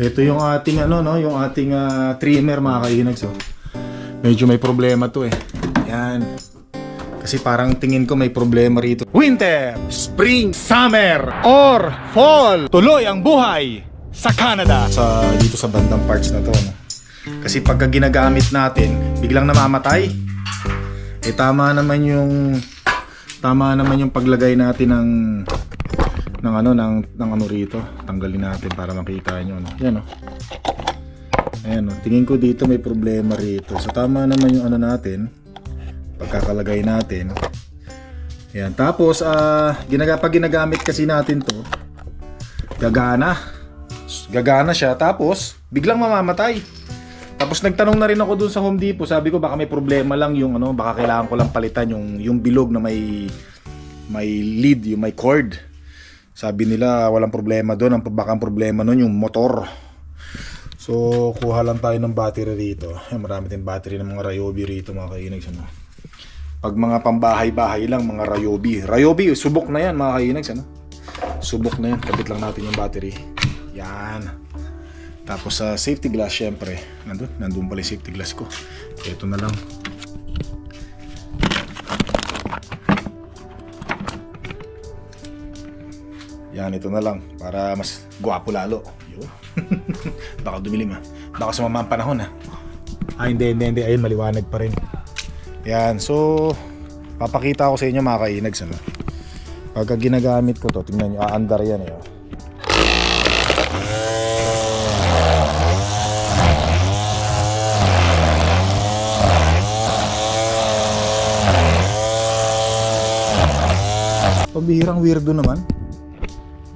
Ito yung ating ano no, yung ating ah, trimmer mga kainags oh. Medyo may problema to eh. Yan. Kasi parang tingin ko may problema rito. Winter, spring, summer, or fall. Tuloy ang buhay sa Canada. Sa dito sa bandang parts na to no. Kasi pagka ginagamit natin, biglang namamatay. Eh tama naman yung tama naman yung paglagay natin ng ng ano ng ng ano rito. Tanggalin natin para makita niyo no. Yan oh. Ayan oh. Tingin ko dito may problema rito. So tama naman yung ano natin. Pagkakalagay natin. Yan. Tapos ah ginaga pag ginagamit kasi natin to gagana. Gagana siya tapos biglang mamamatay. Tapos nagtanong na rin ako dun sa Home Depot. Sabi ko baka may problema lang yung ano, baka kailangan ko lang palitan yung yung bilog na may may lead, yung may cord. Sabi nila walang problema doon, ang baka ang problema noon yung motor. So kuha lang tayo ng battery rito. Yan, marami tayong battery ng mga Ryobi rito mga kainags ano. Pag mga pambahay-bahay lang, mga Ryobi. Ryobi, subok na yan mga kainags ano. Subok na yan, kabit lang natin yung battery. Yan. Tapos sa safety glass syempre, nandun, nandun pala safety glass ko. Ito na lang. Yan, ito na lang para mas gwapo lalo. Yun. Baka dumilim ha. Baka sumama ang panahon ha. Ah, hindi, hindi, hindi. Ayun, maliwanag pa rin. Yan, so papakita ko sa inyo mga kainags ano. Pagka ginagamit ko to, tingnan nyo, aandar yan eh. oh. Pambihirang weirdo naman.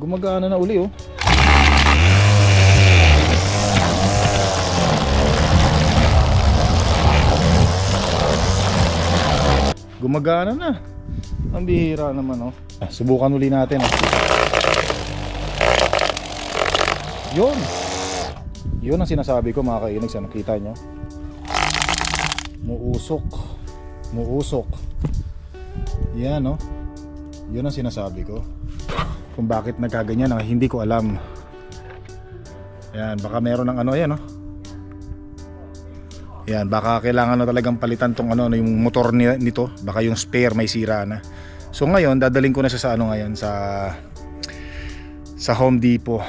Gumagana na uli oh. Gumagana na. Ang bihira naman oh. Ah, Subukan uli natin oh. Yun. Yun ang sinasabi ko mga kainig sa nakita nyo. Muusok. Muusok. Yan oh. Yun ang sinasabi ko. Kung bakit nagkaganyan ang hindi ko alam. Yan, baka meron ng ano yan, no? Yan, baka kailangan na talagang palitan tong ano, ano, yung motor ni, nito. Baka yung spare may sira na. So ngayon, dadaling ko na siya sa ano ngayon, sa sa Home Depot.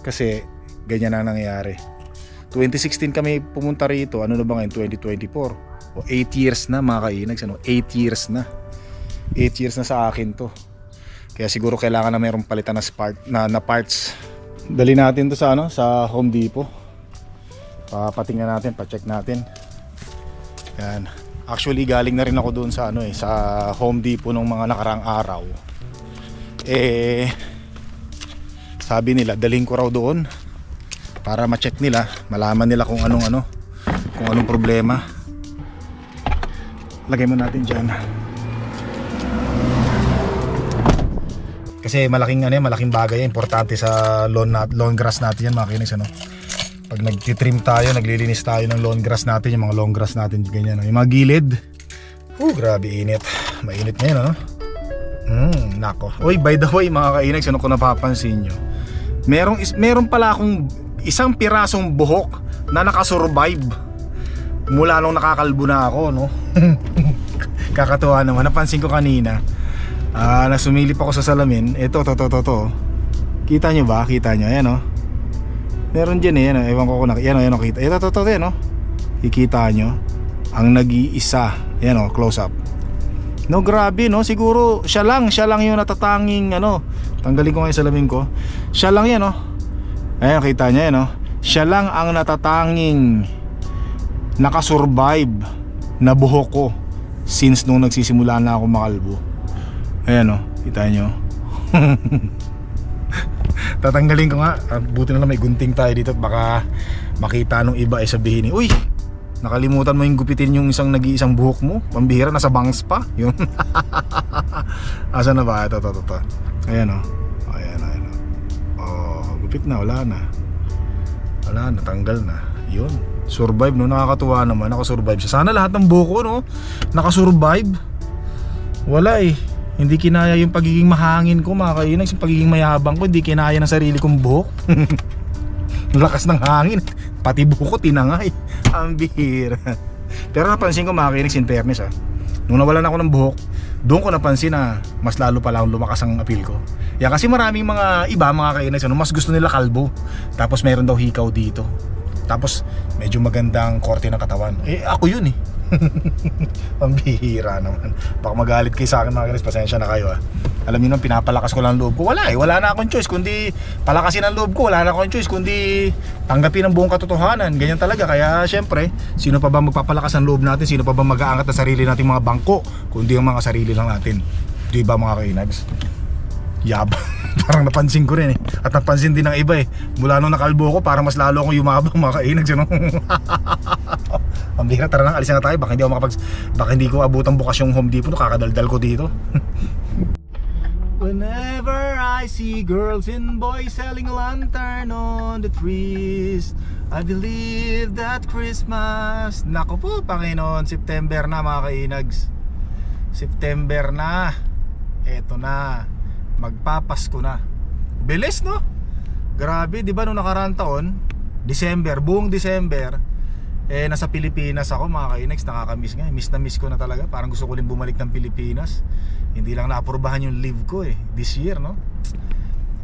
Kasi ganyan na nangyayari. 2016 kami pumunta rito. Ano na ba ngayon? 2024. O 8 years na mga kainags. Ano? 8 years na. 8 years na sa akin to. Kaya siguro kailangan na mayroong palitan na, spark, na, na parts. Dali natin to sa ano, sa Home Depot. Papatingnan natin, pa-check natin. Yan. Actually galing na rin ako doon sa ano eh, sa Home Depot nung mga nakarang araw. Eh sabi nila, daling ko raw doon para ma-check nila, malaman nila kung anong ano, kung anong problema. Lagay mo natin diyan. Kasi malaking ano malaking bagay yan, importante sa lawn nat lawn grass natin yan mga kinis ano. Pag nagtitrim tayo, naglilinis tayo ng lawn grass natin, yung mga long grass natin ganyan, no? yung mga gilid. Oh, grabe init. Mainit ngayon ano. Hmm, nako. Oy, by the way mga kainags, ano ko napapansin nyo? Merong, is, meron pala akong isang pirasong buhok na nakasurvive mula nung nakakalbo na ako, no? Kakatuwa naman. Napansin ko kanina. Ah, nasumilip ako sa salamin. Ito, to, to, to, to. Kita nyo ba? Kita nyo? Ayan, oh. Meron dyan eh. Yan, oh. Ewan ko kung nakita. Yan, oh, yan, oh, kita. Ito, to, to, to, yan, oh. Kikita nyo. Ang nag-iisa. Yan, oh, close up. No, grabe, no? Siguro, siya lang. Siya lang yung natatanging, ano. Tanggalin ko nga yung salamin ko. Siya lang yan, oh. Ayan, kita nyo yan, oh. Siya lang ang natatanging nakasurvive na buhok ko since nung nagsisimula na ako makalbo. Ayan o, kita nyo. Tatanggalin ko nga. Ah, Buti na lang may gunting tayo dito baka makita nung iba ay sabihin Uy, nakalimutan mo yung gupitin yung isang nag-iisang buhok mo. Pambihira, nasa bangs pa. Yun. Asa na ba? Ito, ito, ito. ito. Ayan o. Ayan, ayan o. Oh, gupit na, wala na. Wala na, tanggal na. Yun. Survive no, nakakatuwa naman, nakasurvive siya. Sana lahat ng buhok ko no, nakasurvive. Wala eh. Hindi kinaya yung pagiging mahangin ko mga kainags. Yung pagiging mayabang ko, hindi kinaya ng sarili kong buhok. Lakas ng hangin. Pati buhok ko tinangay. Ang bihira. Pero napansin ko mga kainags in fairness ah. Nung nawalan ako ng buhok, doon ko napansin na mas lalo pa lang lumakas ang appeal ko. Ya kasi maraming mga iba mga kainags ano, mas gusto nila kalbo. Tapos meron daw hikaw dito. Tapos medyo magandang korte ng katawan. Eh ako yun eh. Ang bihira naman. Baka magalit kayo sa akin mga guys, pasensya na kayo ah. Alam niyo nang pinapalakas ko lang ang loob ko. Wala eh, wala na akong choice kundi palakasin ang loob ko. Wala na akong choice kundi tanggapin ang buong katotohanan. Ganyan talaga. Kaya syempre, sino pa ba magpapalakas ang loob natin? Sino pa ba mag-aangat ng sarili nating mga bangko? Kundi ang mga sarili lang natin. Di ba mga kainags? Yabang. parang napansin ko rin eh. At napansin din ng iba eh. Mula nung nakalbo ko, parang mas lalo akong yumabang mga kainags. Ano? Ang bihira, tara na, alis na tayo. Baka hindi ako makapag... Baka hindi ko abutang bukas yung Home Depot. Kakadaldal ko dito. Whenever I see girls and boys selling lantern on the trees I believe that Christmas Nako po, Panginoon, September na mga kainags September na Eto na Magpapasko na Bilis no? Grabe, di ba nung nakaraan taon December, buong December eh nasa Pilipinas ako mga kainags nakakamiss nga miss na miss ko na talaga. Parang gusto ko rin bumalik ng Pilipinas. Hindi lang naapurbahan yung leave ko eh this year no?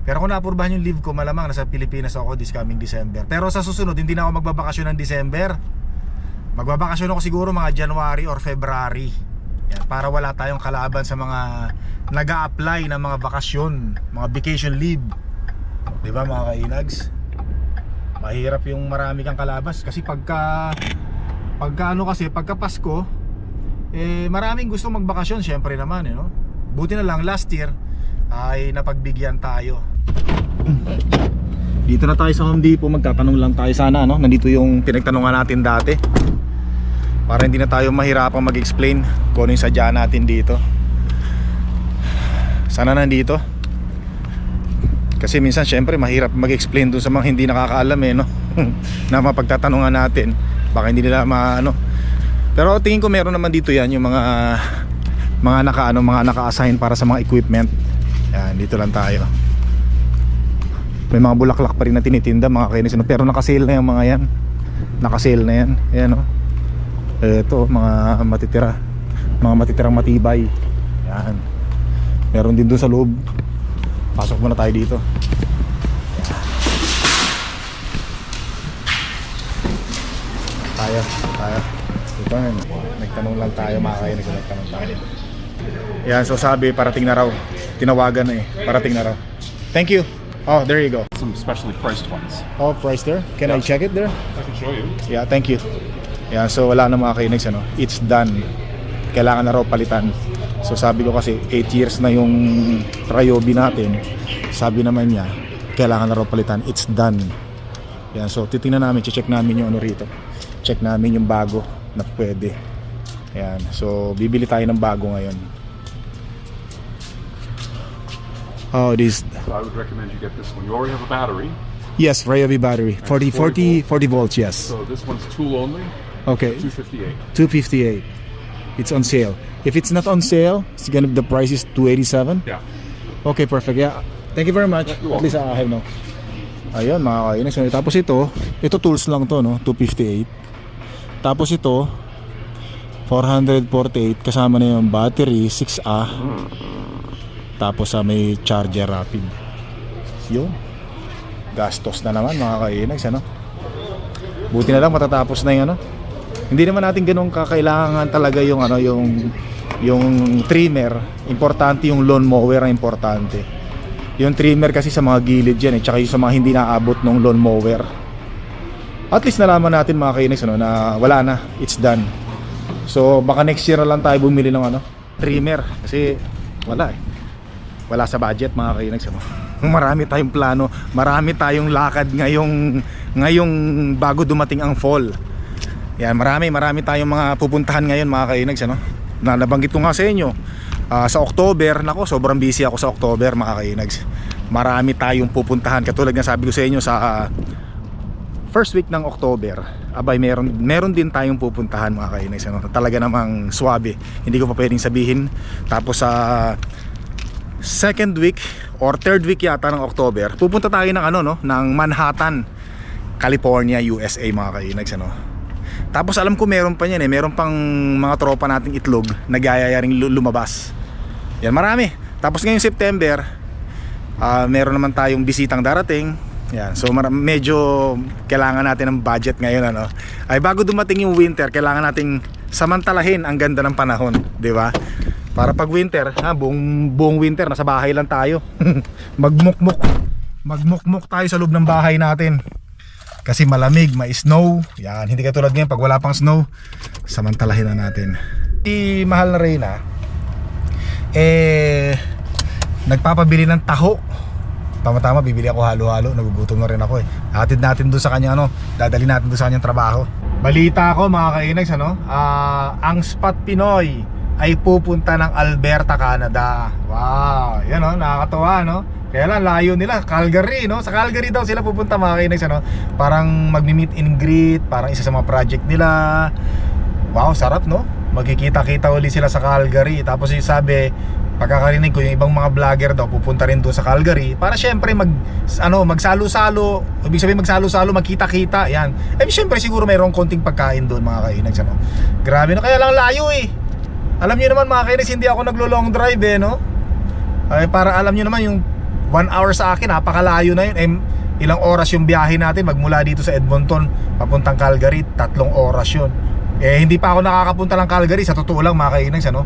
Pero kung naapurbahan yung leave ko malamang nasa Pilipinas ako this coming December. Pero sa susunod hindi na ako magbabakasyon ng December. Magbabakasyon ako siguro mga January or February. Yan, para wala tayong kalaban sa mga nag apply ng mga bakasyon mga vacation leave. Di ba mga kainags mahirap yung marami kang kalabas kasi pagka pagka ano kasi pagka Pasko eh maraming gusto magbakasyon syempre naman eh no? Buti na lang last year ay napagbigyan tayo. Dito na tayo sa Home Depot. Magtatanong lang tayo sana no? Nandito yung pinagtanungan natin dati. Para hindi na tayo mahirapang mag-explain kung ano yung sadya natin dito. Sana nandito kasi minsan syempre mahirap mag-explain dun sa mga hindi nakakaalam eh no? Na mapagtatanungan natin. Baka hindi nila maano pero tingin ko meron naman dito yan yung mga mga naka ano mga naka-assign para sa mga equipment. Yan dito lang tayo. May mga bulaklak pa rin na tinitinda mga kainis no? pero naka-sale na yung mga yan. Naka-sale na yan. Ayan oh. Eto mga matitira. Mga matitirang matibay. Yan. Meron din doon sa loob Pasok muna tayo dito. Tayo, tayo. Ito yun. Nagtanong lang tayo, mga kayo. Nagtanong tayo. Yan, so sabi, parating na raw. Tinawagan na eh. Parating na raw. Thank you. Oh, there you go. Some specially priced ones. Oh, price there. Can I Yeah. check it there? I can show you. Yeah, thank you. Yeah, so wala na mga kainags ano. It's done. Kailangan na raw palitan. So sabi ko kasi 8 years na yung Ryobi natin. Sabi naman niya, kailangan na raw palitan. It's done. Yan, so titingnan namin, check namin yung ano rito. Check namin yung bago na pwede. Yan, so bibili tayo ng bago ngayon. Oh, this So I would recommend you get this one. You already have a battery. Yes, Ryobi battery. 40 40 40 volts, yes. So this one's tool only, Okay. 258. 258 it's on sale. If it's not on sale it's gonna the price is 287 Yeah. okay perfect. Yeah. Thank you very much. You're at least I have no. Ayun mga kainis tapos ito. Ito tools lang to no? 258 tapos ito 448 kasama na yung battery 6A tapos sa may charger rapid. Yun. Gastos na naman mga kainags ano? Buti na lang matatapos na yung ano hindi naman natin ganun kakailangan talaga yung ano yung yung trimmer. Importante yung lawn mower ang importante. Yung trimmer kasi sa mga gilid yan eh tsaka yung sa mga hindi naabot ng lawn mower at least nalaman natin mga kainis ano, na wala na. It's done. So baka next year lang tayo bumili ng ano trimmer. Kasi wala eh. Wala sa budget mga kainis ano. marami tayong plano. Marami tayong lakad ngayong ngayong bago dumating ang fall yan, marami, marami tayong mga pupuntahan ngayon mga kainags, ano? Na nabanggit ko nga sa inyo. ah, sa October, nako, sobrang busy ako sa October mga kainags. Marami tayong pupuntahan katulad ng sabi ko sa inyo sa ah, first week ng October, abay meron meron din tayong pupuntahan mga kainis ano. Talaga namang swabe. Hindi ko pa pwedeng sabihin. Tapos sa second week or third week yata ng October, pupunta tayo ng ano no, ng Manhattan, California, USA mga kainags ano. Tapos alam ko meron pa niyan eh, meron pang mga tropa nating itlog na gayayaring lu- lumabas. Yan marami. Tapos ngayong September, ah meron naman tayong bisitang darating. Yan. So medyo kailangan natin ng budget ngayon ano. Ay bago dumating yung winter, kailangan nating samantalahin ang ganda ng panahon, 'di ba? Para pag winter, ha, buong buong winter nasa bahay lang tayo. Magmukmuk. Magmukmuk tayo sa loob ng bahay natin. Kasi malamig, may snow. Yan, hindi katulad ngayon pag wala pang snow, samantalahin na natin. Si mahal na Reyna, eh, nagpapabili ng taho. Tama-tama, bibili ako halo-halo. Nagugutom na rin ako eh. Hatid natin doon sa kanya, ano, dadali natin doon sa kanyang trabaho. Balita ko mga kainags, ano, ah, ang Spot Pinoy ay pupunta ng Alberta, Canada. Wow, yan oh, nakakatawa, no? Kaya lang, layo nila, Calgary, no? Sa Calgary daw sila pupunta mga kainags, ano? Parang magmi-meet and greet, parang isa sa mga project nila. Wow, sarap, no? Magkikita-kita uli sila sa Calgary. Tapos yung sabi, pagkakarinig ko yung ibang mga vlogger daw pupunta rin doon sa Calgary para syempre mag ano magsalo-salo ibig sabihin magsalo-salo magkita-kita yan eh syempre siguro mayroong konting pagkain doon mga kainags ano grabe no kaya lang layo eh alam niyo naman mga kainags hindi ako naglo-long drive eh no ay para alam niyo naman yung one hour sa akin napakalayo na yun eh, ilang oras yung biyahe natin magmula dito sa Edmonton papuntang Calgary tatlong oras yun eh hindi pa ako nakakapunta ng Calgary sa totoo lang mga kainags ano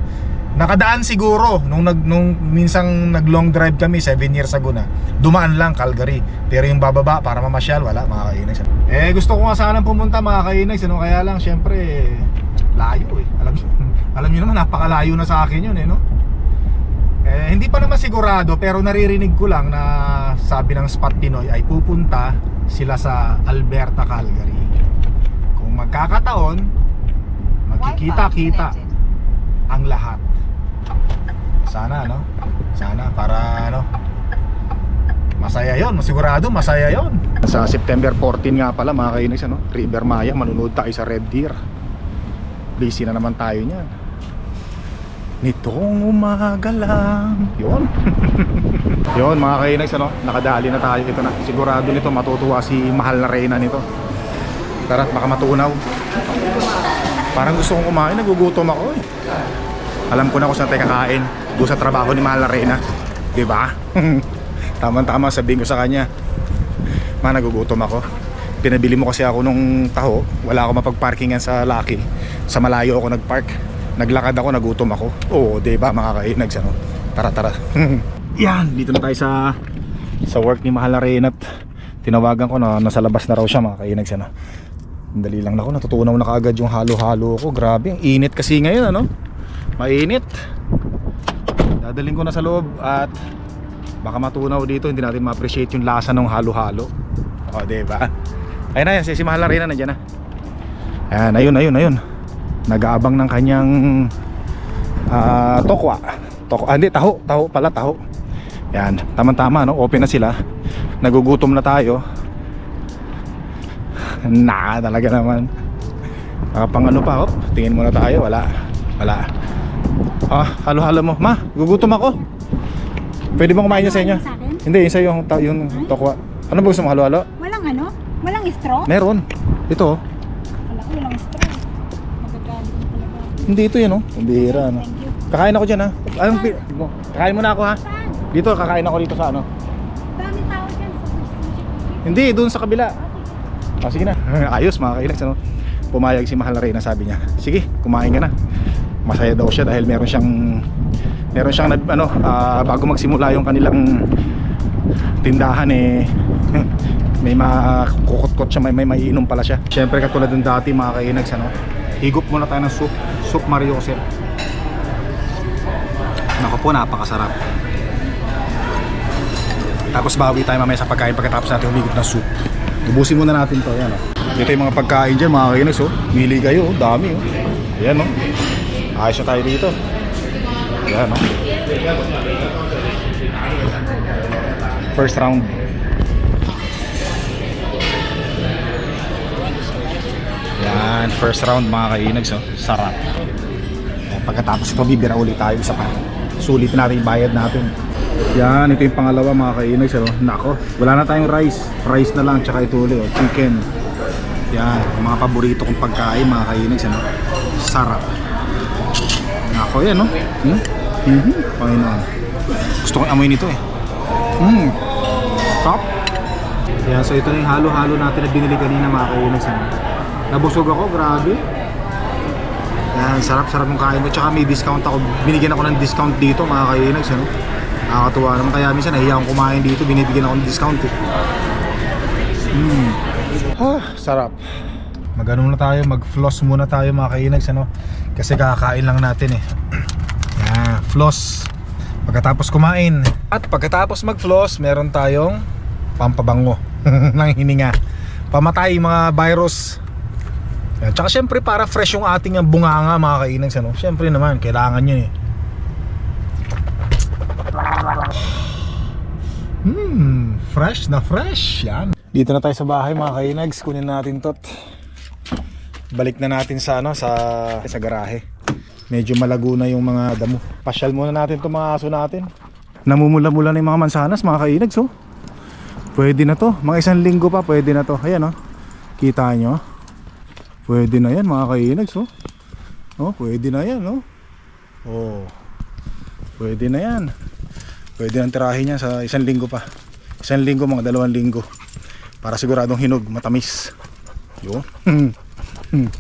Nakadaan siguro nung nag nung minsang nag long drive kami 7 years ago na. Dumaan lang Calgary. Pero yung bababa para mamasyal wala mga kainags. Eh gusto ko nga sanang pumunta mga kainags ano kaya lang syempre layo eh. Alam alam niyo naman napakalayo na sa akin yun eh no. Eh hindi pa naman sigurado pero naririnig ko lang na sabi ng Spot Pinoy ay pupunta sila sa Alberta, Calgary. Kung magkakataon magkikita-kita ang lahat. Sana no? Sana para ano Masaya yon, masigurado masaya yon. Sa September 14 nga pala mga kainis ano, River Maya, manunood tayo sa Red Deer. Busy na naman tayo niyan. Nitong umaga lang. Yon. yon mga kainis ano, nakadali na tayo ito na. Sigurado nito matutuwa si mahal na reyna nito. Tara, baka matunaw. Parang gusto kong kumain, nagugutom ako eh. Alam ko na kung saan tayo kakain. Doon sa trabaho ni Mahal na Reyna. Di ba? Tama-tama sabihin ko sa kanya. Ma, nagugutom ako. Pinabili mo kasi ako nung taho. Wala ako mapagparkingan sa Lucky. Sa malayo ako nagpark. Naglakad ako, nagutom ako. Oo, di ba mga kainags ano? Tara, tara. Yan, dito na tayo sa sa work ni Mahal na Reyna. at Tinawagan ko na nasa labas na raw siya mga kainags ano. Dali lang ako, natutunaw na kaagad yung halo-halo ko. Grabe, ang init kasi ngayon ano. Mainit. Dadaling ko na sa loob at baka matunaw dito, hindi natin ma-appreciate yung lasa ng halo-halo. O, diba? Ayun na si Mahal na nandiyan na. Ayan, ayun, ayun, ayun. Nag-aabang ng kanyang ah, tokwa. Tokwa, ah, hindi, taho, taho pala, taho. Yan, tama-tama, no? Open na sila. Nagugutom na tayo. Na, talaga naman. Pang ano pa, oh. Tingin muna tayo, wala. Wala. Ah, halo-halo mo. Ma, gugutom ako. Pwede bang kumain niya sa inyo? Sa? Hindi, yung, ta- yung tokwa. Ano ba gusto mo halo-halo? Walang ano? Walang straw? Meron. Ito, oh. Hindi ito yun, oh. Ang bihira, no? Thank you. Kakain ako dyan, ha? Anong, pi- mo? Kakain muna ako, ha? Dito, kakain ako dito sa ano? Dami tao dyan sa. Hindi, doon sa kabila. Ah, sige na. Ayos mga kailags ano. Pumayag si Mahal na Reyna sabi niya. Sige, kumain ka na. Masaya daw siya dahil meron siyang meron siyang ano ah, bago magsimula yung kanilang tindahan eh may makukot-kot siya, may, may maiinom pala siya. Siyempre katulad ng dati mga kainags ano. Higop muna tayo ng soup, soup Mario Jose. Nako po, napakasarap. Tapos bawi tayo mamaya sa pagkain pagkatapos natin humigop ng soup. Ubusin muna natin to, yan oh. Ito yung mga pagkain dyan, mga kainis oh. Mili kayo, oh. dami oh. Ayan oh. Ayos na tayo dito. Ayan oh. First round. Yan, first round mga kainags. Oh. Sarap. Pagkatapos ito, bibira ulit tayo isa pa. Sulitin natin yung bayad natin. Yan, ito yung pangalawa mga kainags. Oh. Nako, wala na tayong rice. Rice na lang, tsaka ito ulit. Oh. Chicken. Yan, mga paborito kong pagkain mga kainags. Ano? Sarap. Nako, yan no? Hmm? Mhm. Panginoon. Gusto kong amoy nito eh. Hmm. Top. Yan, so ito na yung halo-halo natin na binili kanina mga kainags. Ano? Nabusog ako, grabe. Yan, sarap-sarap ng kain mo. Tsaka may discount ako. Binigyan ako ng discount dito mga kainags. Ano? Nakakatuwa naman. Kaya minsan nahiya akong kumain dito. Binibigyan ako ng discount eh. Mm. Ah, sarap. Mag-ano na tayo, mag-floss muna tayo mga kainags. Ano? Kasi kakain lang natin eh. Yan, floss. Pagkatapos kumain. At pagkatapos mag-floss, meron tayong pampabango ng hininga. Pamatay mga virus. Yan. Tsaka syempre para fresh yung ating bunganga mga kainags. Ano? Syempre naman, kailangan yun eh. Hmm, fresh na fresh. Yan. Dito na tayo sa bahay mga kainags. Kunin natin tot. Balik na natin sa ano sa sa garahe. Medyo malago na yung mga damo. Pasyal muna natin 'tong mga aso natin. Namumula-mula na yung mga mansanas mga kainags oh. Pwede na to. Mga isang linggo pa pwede na to. Ayan oh. Kita nyo. Pwede na yan mga kainags oh. Oh, pwede na yan oh. Oh. Pwede na yan. Pwede nang tirahin yan sa isang linggo pa. Isang linggo, mga dalawang linggo. Para siguradong hinog, matamis. Yun.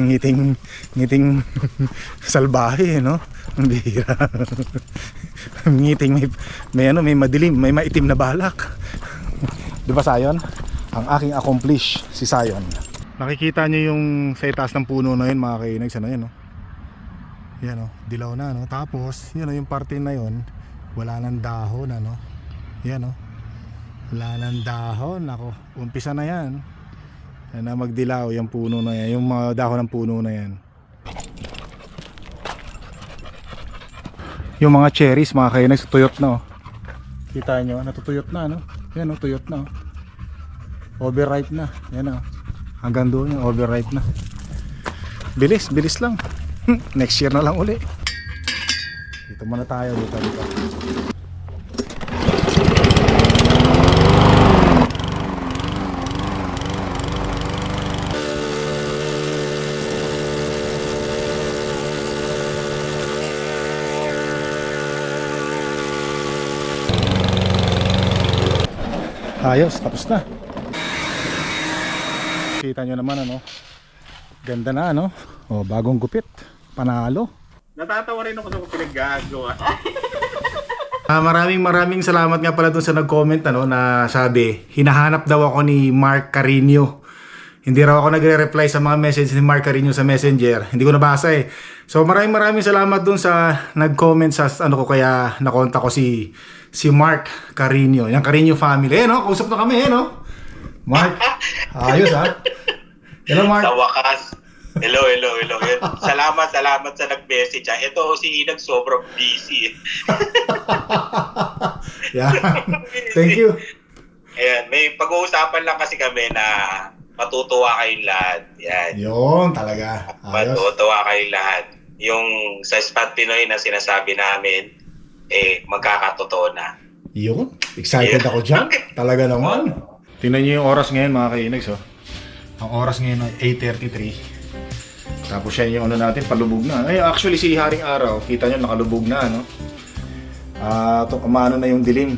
ngiting ngiting salbahe no ang bihira ngiting may may ano may madilim may maitim na balak di ba Sayon ang aking accomplish si Sayon nakikita nyo yung sa itaas ng puno na yun mga kainags ano yun no yan o, dilaw na no. Tapos, yun o, yung parte na yun, wala nang dahon ano. Yan o. Wala nang dahon. Ako, umpisa na yan. Yan na magdilaw yung puno na yan. Yung mga dahon ng puno na yan. Yung mga cherries, mga kayo, tuyot na o. Kita nyo, natutuyot na no. Yan o, tuyot na o. Overripe na. Yan o. Hanggang doon yung overripe na. Bilis, bilis lang. Next year na lang uli. Dito muna tayo dito dito. Ayos, tapos na. Kita nyo naman ano, Ganda na ano? Oh, bagong gupit. Panalo. Natatawa rin ako sa pinaggagawa. Ah, maraming maraming salamat nga pala dun sa nag-comment ano na sabi, hinahanap daw ako ni Mark Carino. Hindi raw ako nagre-reply sa mga message ni Mark Carino sa Messenger. Hindi ko nabasa eh. So maraming maraming salamat dun sa nag-comment sa ano ko kaya nakonta ko si si Mark Carino. Yung Carino family. Eh no, kausap na kami eh no. Mark, ayos ha. Hello Mark. Sa wakas. Hello, hello, hello. Salamat, salamat sa nag-message. ah. Ito si Inag sobrang busy. yeah. Thank you. Ayan, may pag-uusapan lang kasi kami na matutuwa kayong lahat. Yan. Yun talaga. Ayos. Matutuwa kayong lahat. Yung sa Spot Pinoy na sinasabi namin, eh, magkakatotoo na. Yun. Excited ako dyan. Talaga naman. Tingnan nyo yung oras ngayon mga kainags. Oh. Ang oras ngayon ay 8.33. Tapos yan yung ano natin, palubog na. Ay, actually si Haring Araw, kita nyo nakalubog na. No? Ah, to, umano na yung dilim.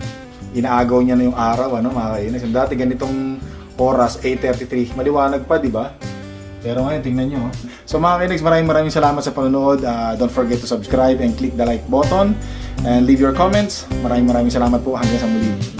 Inaagaw niya na yung araw, ano, mga kainags. Dati ganitong oras, 8.33. Maliwanag pa, di ba? Pero ngayon, tingnan nyo. oh. So mga kinags, maraming maraming salamat sa panonood. Ah, don't forget to subscribe and click the like button. And leave your comments. Maraming maraming salamat po. Hanggang sa muli.